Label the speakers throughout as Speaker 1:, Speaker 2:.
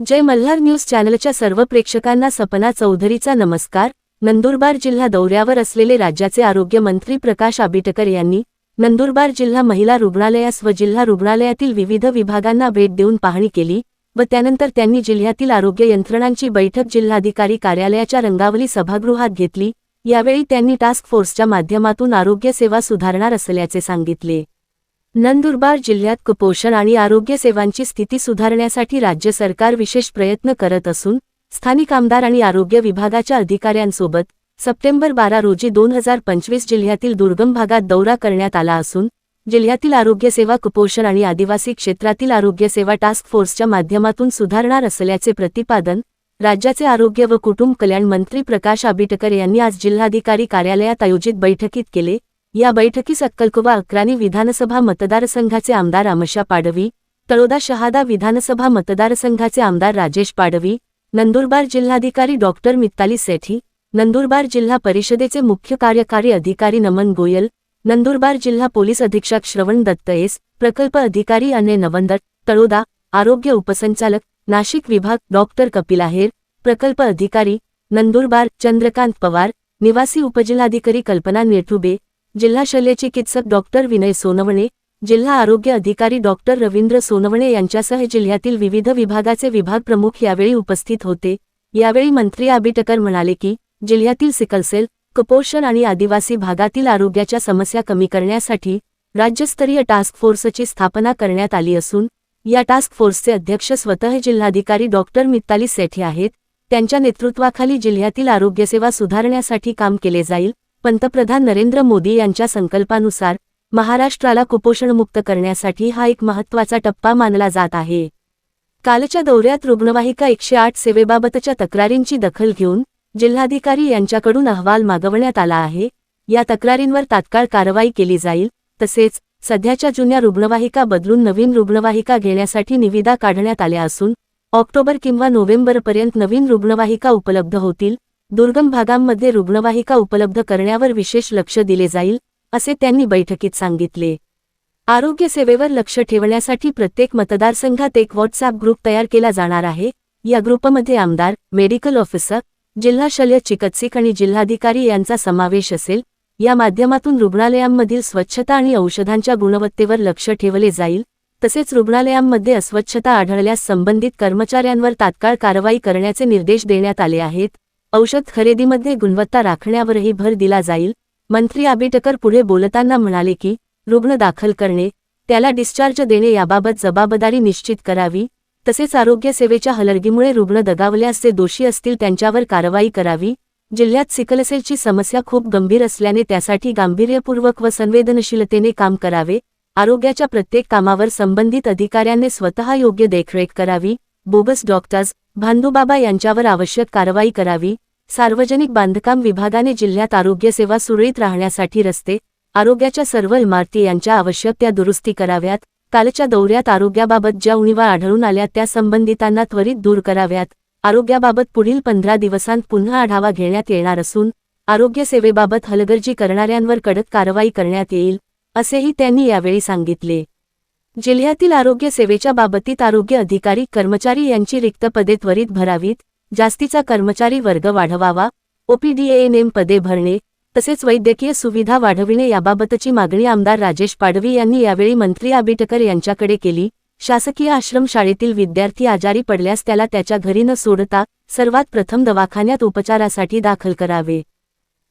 Speaker 1: जय Malhar news चॅनलच्या सर्व प्रेक्षकांना सपना चौधरीचा नमस्कार. नंदुरबार जिल्हा दौऱ्यावर असलेले राज्याचे आरोग्य मंत्री प्रकाश आबिटकर यांनी नंदुरबार जिल्हा महिला रुग्णालयास व जिल्हा रुग्णालयातील विविध विभागांना भेट देऊन पाहणी केली व त्यानंतर त्यांनी जिल्ह्यातील आरोग्य यंत्रणांची बैठक जिल्हाधिकारी कार्यालयाच्या रंगावली सभागृहात घेतली. यावेळी त्यांनी टास्क फोर्सच्या माध्यमातून आरोग्य सेवा सुधारणार असल्याचे सांगितले. नंदुरबार जिल्ह्यात कुपोषण आणि आरोग्य सेवांची स्थिती सुधारण्यासाठी राज्य सरकार विशेष प्रयत्न करत असून स्थानिक आमदार आणि आरोग्य विभागाच्या अधिकाऱ्यांसोबत सप्टेंबर बारा रोजी दोन हजार पंचवीस जिल्ह्यातील दुर्गम भागात दौरा करण्यात आला असून जिल्ह्यातील आरोग्यसेवा कुपोषण आणि आदिवासी क्षेत्रातील आरोग्य सेवा टास्क फोर्सच्या माध्यमातून सुधारणार असल्याचे प्रतिपादन राज्याचे आरोग्य व कुटुंब कल्याण मंत्री प्रकाश आबिटकर यांनी आज जिल्हाधिकारी कार्यालयात आयोजित बैठकीत केले. या बैठकीस अक्कलकुवा अक्राणी विधानसभा मतदारसंघाचे आमदार अमशा पाडवी तळोदा शहादा विधानसभा मतदारसंघाचे आमदार राजेश पाडवी नंदुरबार जिल्हाधिकारी डॉक्टर मित्ताली सेठी नंदुरबार जिल्हा परिषदेचे मुख्य कार्यकारी अधिकारी नमन गोयल नंदुरबार जिल्हा पोलीस अधीक्षक श्रवण दत्तयेस प्रकल्प अधिकारी अने नवंदर तळोदा आरोग्य उपसंचालक नाशिक विभाग डॉक्टर कपिल आहेर प्रकल्प अधिकारी नंदुरबार चंद्रकांत पवार निवासी उपजिल्हाधिकारी कल्पना नेठुबे जिल्हा शल्यचिकित्सक डॉक्टर विनय सोनवणे जिल्हा आरोग्य अधिकारी डॉक्टर रवींद्र सोनवणे यांच्यासह जिल्ह्यातील विविध विभागाचे विभाग प्रमुख यावेळी उपस्थित होते. यावेळी मंत्री आबिटकर म्हणाले की जिल्ह्यातील सिकलसेल कुपोषण आणि आदिवासी भागातील आरोग्याच्या समस्या कमी करण्यासाठी राज्यस्तरीय टास्क फोर्सची स्थापना करण्यात आली असून या टास्क फोर्सचे अध्यक्ष स्वतः जिल्हाधिकारी डॉक्टर मित्ताली सेठी आहेत. त्यांच्या नेतृत्वाखाली जिल्ह्यातील आरोग्यसेवा सुधारण्यासाठी काम केले जाईल. पंतप्रधान नरेंद्र मोदी यांच्या संकल्पानुसार महाराष्ट्राला कुपोषणमुक्त करण्यासाठी हा एक महत्त्वाचा टप्पा मानला जात आहे. कालच्या दौऱ्यात रुग्णवाहिका एकशे आठ सेवेबाबतच्या तक्रारींची दखल घेऊन जिल्हाधिकारी यांच्याकडून अहवाल मागवण्यात आला आहे. या तक्रारींवर तात्काळ कारवाई केली जाईल तसेच सध्याच्या जुन्या रुग्णवाहिका बदलून नवीन रुग्णवाहिका घेण्यासाठी निविदा काढण्यात आल्या असून ऑक्टोबर किंवा नोव्हेंबरपर्यंत नवीन रुग्णवाहिका उपलब्ध होतील दुर्गम भागांमध्ये रुग्णवाहिका उपलब्ध करण्यावर विशेष लक्ष दिले जाईल असे त्यांनी बैठकीत सांगितले. आरोग्य सेवेवर लक्ष ठेवण्यासाठी प्रत्येक मतदारसंघात एक व्हॉट्सअप ग्रुप तयार केला जाणार आहे. या ग्रुपमध्ये आमदार मेडिकल ऑफिसर जिल्हा शल्य चिकित्सक आणि जिल्हाधिकारी यांचा समावेश असेल. या माध्यमातून रुग्णालयांमधील स्वच्छता आणि औषधांच्या गुणवत्तेवर लक्ष ठेवले जाईल. तसेच रुग्णालयांमध्ये अस्वच्छता आढळल्यास संबंधित कर्मचाऱ्यांवर तात्काळ कारवाई करण्याचे निर्देश देण्यात आले आहेत. औषध खरेदीमध्ये गुणवत्ता राखण्यावरही भर दिला जाईल. मंत्री आबेटकर पुढे बोलताना म्हणाले की रुग्ण दाखल करणे त्याला डिस्चार्ज देणे याबाबत जबाबदारी निश्चित करावी तसेच आरोग्य सेवेच्या हलर्गीमुळे रुग्ण दगावल्यास जे दोषी असतील त्यांच्यावर कारवाई करावी. जिल्ह्यात सिकलसेलची समस्या खूप गंभीर असल्याने त्यासाठी गांभीर्यपूर्वक व संवेदनशीलतेने काम करावे. आरोग्याच्या प्रत्येक कामावर संबंधित अधिकाऱ्यांनी स्वतः योग्य देखरेख करावी. बोगस डॉक्टर्स भांडूबाबा यांच्यावर आवश्यक कारवाई करावी सार्वजनिक बांधकाम विभागाने जिल्ह्यात आरोग्यसेवा सुरळीत राहण्यासाठी रस्ते आरोग्याच्या सर्व इमारती यांच्या आवश्यक त्या दुरुस्ती कराव्यात कालच्या दौऱ्यात आरोग्याबाबत ज्या उणीवा आढळून आल्या त्या संबंधितांना त्वरित दूर कराव्यात आरोग्याबाबत पुढील पंधरा दिवसांत पुन्हा आढावा घेण्यात येणार असून आरोग्यसेवेबाबत हलगर्जी करणाऱ्यांवर कडक कारवाई करण्यात येईल असेही त्यांनी यावेळी सांगितले. जिल्ह्यातील आरोग्य सेवेच्या बाबतीत आरोग्य अधिकारी कर्मचारी यांची रिक्त पदे त्वरित भरावीत. जास्तीचा कर्मचारी वर्ग वाढवावा. ओपीडीएएनएम पदे भरणे. तसेच वैद्यकीय सुविधा वाढविणे याबाबतची मागणी आमदार राजेश पाडवी यांनी यावेळी मंत्री आबिटकर यांच्याकडे केली. शासकीय आश्रमशाळेतील विद्यार्थी आजारी पडल्यास त्याला त्याच्या घरी न सोडता सर्वात प्रथम दवाखान्यात उपचारासाठी दाखल करावे.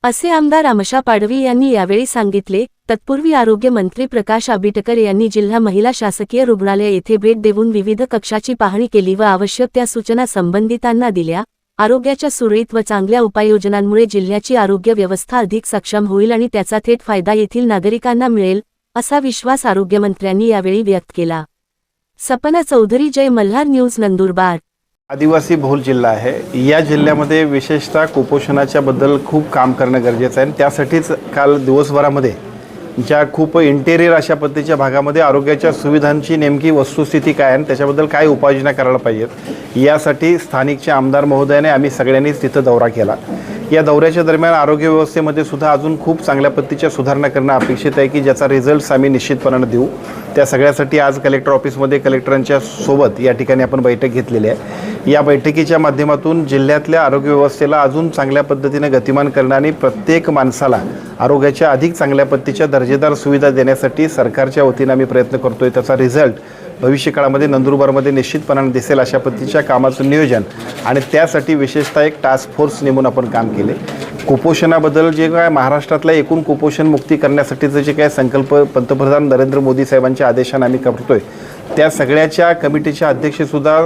Speaker 1: असे आमदार आमशा पाडवी यांनी यावेळी सांगितले तत्पूर्वी आरोग्य मंत्री प्रकाश आबिटकर यांनी जिल्हा महिला शासकीय रुग्णालय येथे भेट देऊन विविध कक्षाची पाहणी केली व आवश्यक त्या सूचना संबंधितांना दिल्या. आरोग्याच्या सुरळीत व चांगल्या उपाययोजनांमुळे जिल्ह्याची आरोग्य व्यवस्था अधिक सक्षम होईल आणि त्याचा थेट फायदा येथील नागरिकांना मिळेल असा विश्वास आरोग्यमंत्र्यांनी यावेळी व्यक्त केला. सपना चौधरी जय मल्हार न्यूज नंदुरबार.
Speaker 2: आदिवासी बहुल जिल्हा आहे. या जिल्ह्यामध्ये विशेषतः कुपोषणाच्या बद्दल खूप काम करणं गरजेचं आहे. आणि त्यासाठीच काल दिवसभरामध्ये ज्या खूप इंटेरियर अशा पद्धतीच्या भागामध्ये आरोग्याच्या सुविधांची नेमकी वस्तुस्थिती काय आहे आणि त्याच्याबद्दल काय उपाययोजना करायला पाहिजेत यासाठी स्थानिकचे आमदार महोदयाने आम्ही सगळ्यांनीच तिथं दौरा केला. या दौऱ्याच्या दरम्यान आरोग्य व्यवस्थेमध्ये सुद्धा अजून खूप चांगल्या पद्धतीच्या सुधारणा करणं अपेक्षित आहे की ज्याचा रिझल्ट्स आम्ही निश्चितपणानं देऊ. त्या सगळ्यासाठी आज कलेक्टर ऑफिसमध्ये कलेक्टरांच्या सोबत या ठिकाणी आपण बैठक घेतलेली आहे. या बैठकीच्या माध्यमातून जिल्ह्यातल्या आरोग्य व्यवस्थेला अजून चांगल्या पद्धतीने गतिमान करणं आणि प्रत्येक माणसाला आरोग्याच्या अधिक चांगल्या पद्धतीच्या दर्जेदार सुविधा देण्यासाठी सरकारच्या वतीनं आम्ही प्रयत्न करतोय. त्याचा रिझल्ट भविष्य काळामध्ये नंदुरबारमध्ये निश्चितपणाने दिसेल अशा पद्धतीच्या कामाचं नियोजन. आणि त्यासाठी विशेषतः एक टास्क फोर्स नेमून आपण काम केले. कुपोषणाबद्दल जे काय महाराष्ट्रातल्या एकूण कुपोषण मुक्ती करण्यासाठीचं जे काय संकल्प पंतप्रधान नरेंद्र मोदी साहेबांच्या आदेशाने आम्ही करतोय त्या सगळ्याच्या कमिटीच्या अध्यक्षसुद्धा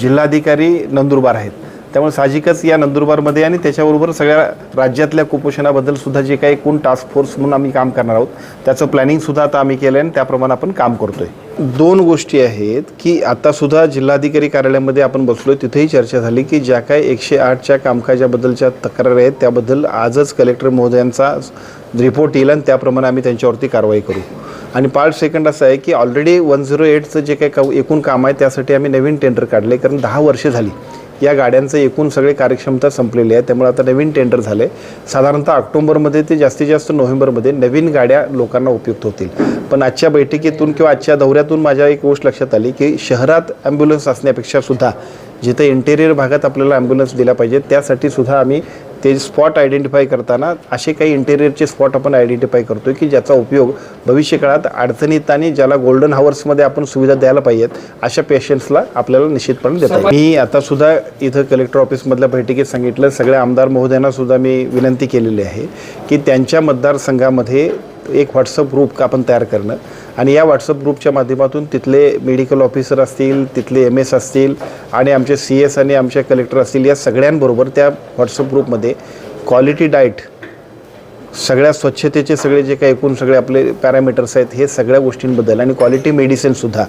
Speaker 2: जिल्हाधिकारी नंदुरबार आहेत. त्यामुळे साहजिकच या नंदुरबारमध्ये आणि त्याच्याबरोबर सगळ्या राज्यातल्या कुपोषणाबद्दल सुद्धा जे काही एकूण टास्क फोर्स म्हणून आम्ही काम करणार आहोत त्याचं प्लॅनिंगसुद्धा आता आम्ही केलं आहे आणि त्याप्रमाणे आपण काम करतोय. दोन गोष्टी आहेत की आता सुद्धा जिल्हाधिकारी कार्यालयामध्ये आपण बसलो तिथेही चर्चा झाली की ज्या काही एकशे आठच्या कामकाजाबद्दलच्या तक्रारी आहेत त्याबद्दल आजच कलेक्टर महोदयांचा रिपोर्ट येईल आणि त्याप्रमाणे आम्ही त्यांच्यावरती कारवाई करू. आणि पार्ट सेकंड असं आहे की ऑलरेडी वन झिरो एटचं जे काही का एकूण काम आहे त्यासाठी आम्ही नवीन टेंडर काढले कारण दहा वर्ष झाली. या गाड्यांचं एकूण सगळे कार्यक्षमता संपलेली आहे. त्यामुळे आता नवीन टेंडर झाले. साधारणतः ऑक्टोबरमध्ये ते जास्तीत जास्त नोव्हेंबरमध्ये नवीन गाड्या लोकांना उपयुक्त होतील. पण आजच्या बैठकीतून किंवा आजच्या दौऱ्यातून माझ्या एक गोष्ट लक्षात आली की शहरात ॲम्ब्युलन्स असण्यापेक्षा सुद्धा जिथं इंटेरियर भागात आपल्याला ॲम्ब्युलन्स दिल्या पाहिजे त्यासाठी सुद्धा आम्ही ते स्पॉट आयडेंटिफाय करताना असे काही इंटेरियरचे स्पॉट आपण आयडेंटिफाय करतोय की ज्याचा उपयोग भविष्य काळात अडचणीत आणि ज्याला गोल्डन हावर्समध्ये आपण सुविधा द्यायला पाहिजेत अशा पेशंट्सला आपल्याला निश्चितपणे देता येईल. मी आता सुद्धा इथं कलेक्टर ऑफिसमधल्या बैठकीत सांगितलं सगळ्या आमदार महोदयांना सुद्धा मी विनंती केलेली आहे की त्यांच्या मतदारसंघामध्ये एक व्हॉट्सअप ग्रुप आपण तयार करणं आणि या व्हॉट्सअप ग्रुपच्या माध्यमातून तिथले मेडिकल ऑफिसर असतील तिथले एम एस असतील आणि आमचे सी एस आणि आमचे कलेक्टर असतील या सगळ्यांबरोबर त्या व्हॉट्सअप ग्रुपमध्ये क्वालिटी डाएट सगळ्या स्वच्छतेचे सगळे जे काही एकूण सगळे आपले पॅरामीटर्स आहेत हे सगळ्या गोष्टींबद्दल आणि क्वालिटी मेडिसिनसुद्धा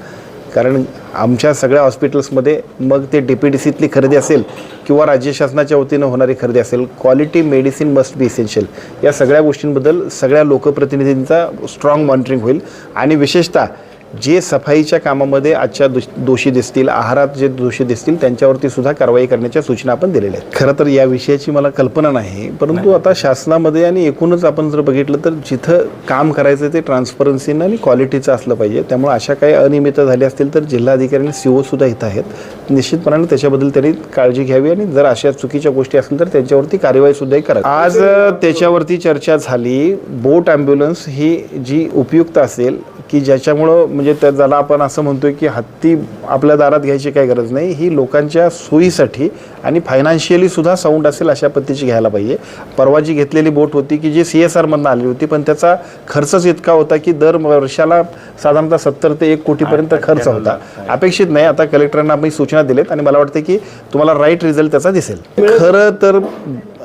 Speaker 2: कारण आमच्या सगळ्या हॉस्पिटल्समध्ये मग ते डी पी डी सीतली खरेदी असेल किंवा राज्य शासनाच्या वतीनं होणारी खरेदी असेल quality medicine must be essential या सगळ्या गोष्टींबद्दल सगळ्या लोकप्रतिनिधींचा स्ट्रॉंग मॉनिटरिंग होईल. आणि विशेषतः जे सफाईच्या कामामध्ये आजच्या दोष दोषी दिसतील आहारात जे दोषी दिसतील त्यांच्यावरती सुद्धा कारवाई करण्याच्या सूचना आपण दिलेल्या आहेत. खरं तर या विषयाची मला कल्पना नाही परंतु आता शासनामध्ये आणि एकूणच आपण जर बघितलं तर जिथं काम करायचं ते ट्रान्सपरन्सीनं आणि क्वालिटीचं असलं पाहिजे. त्यामुळे अशा काही अनियमितता झाल्या असतील तर जिल्हाधिकारी आणि सी सुद्धा इथं आहेत. निश्चितपणाने त्याच्याबद्दल त्यांनी काळजी घ्यावी आणि जर अशा चुकीच्या गोष्टी असतील तर त्यांच्यावरती कारवाई सुद्धा करावी. आज त्याच्यावरती चर्चा झाली. बोट ॲम्ब्युलन्स ही जी उपयुक्त असेल की ज्याच्यामुळं म्हणजे त्या ज्याला आपण असं म्हणतोय की हत्ती आपल्या दारात घ्यायची काही गरज नाही ही लोकांच्या सोयीसाठी आणि फायनान्शियली सुद्धा साऊंड असेल अशा पद्धतीची घ्यायला पाहिजे. परवा जी घेतलेली बोट होती की जी सी एस आरमधनं आली होती पण त्याचा खर्चच इतका होता की दर वर्षाला साधारणतः सत्तर ते एक कोटीपर्यंत खर्च होता. अपेक्षित नाही. आता कलेक्टरांना आम्ही सूचना दिलेत आणि मला वाटतं की तुम्हाला राईट रिझल्ट त्याचा दिसेल. खरं तर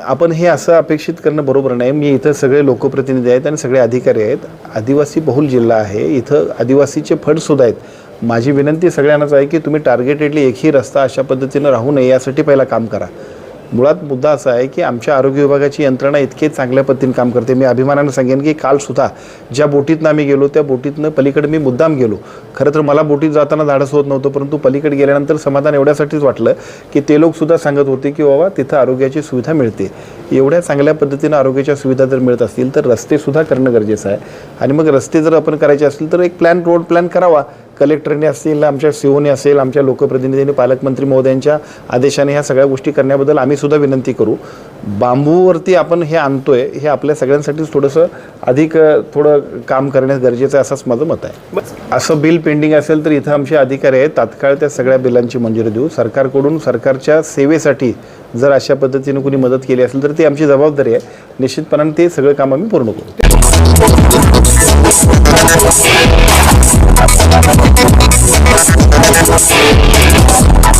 Speaker 2: आपण हे असं अपेक्षित करणं बरोबर नाही. मी इथं सगळे लोकप्रतिनिधी आहेत आणि सगळे अधिकारी आहेत. आदिवासी बहुल जिल्हा आहे. इथं आदिवासीचे फंड सुद्धा आहेत. माझी विनंती सगळ्यांनाच आहे की तुम्ही टार्गेटेडली एकही रस्ता अशा पद्धतीनं राहू नये यासाठी पहिला काम करा. मुळात मुद्दा असा आहे की आमच्या आरोग्य विभागाची यंत्रणा इतके चांगल्या पद्धतीने काम करते. मी अभिमानानं सांगेन की काल सुद्धा ज्या बोटीतनं आम्ही गेलो त्या बोटीतनं पलीकडे मी मुद्दाम गेलो. खरं तर मला बोटीत जाताना धाडस होत नव्हतं परंतु पलीकडे गेल्यानंतर समाधान एवढ्यासाठीच वाटलं की ते लोक सुद्धा सांगत होते की बाबा तिथं आरोग्याची सुविधा मिळते. एवढ्या चांगल्या पद्धतीनं आरोग्याच्या सुविधा जर मिळत असतील तर रस्ते सुद्धा करणं गरजेचं आहे. आणि मग रस्ते जर आपण करायचे असतील तर एक प्लॅन रोड प्लॅन करावा. कलेक्टरने असतील आमच्या सीओने असेल आमच्या लोकप्रतिनिधींनी पालकमंत्री महोदयांच्या आदेशाने ह्या सगळ्या गोष्टी करण्याबद्दल आम्ही सुद्धा विनंती करू. बांबूवरती आपण हे आणतोय हे आपल्या सगळ्यांसाठीच थोडंसं अधिक थोडं काम करण्यास गरजेचं आहे असंच माझं मत आहे. असं बिल पेंडिंग असेल तर इथं आमचे अधिकारी आहेत तात्काळ त्या सगळ्या बिलांची मंजुरी देऊ. सरकारकडून सरकारच्या सेवेसाठी जर अशा पद्धतीने कोणी मदत केली असेल तर ती आमची जबाबदारी आहे. निश्चितपणाने ते सगळं काम आम्ही पूर्ण करू. Thank you.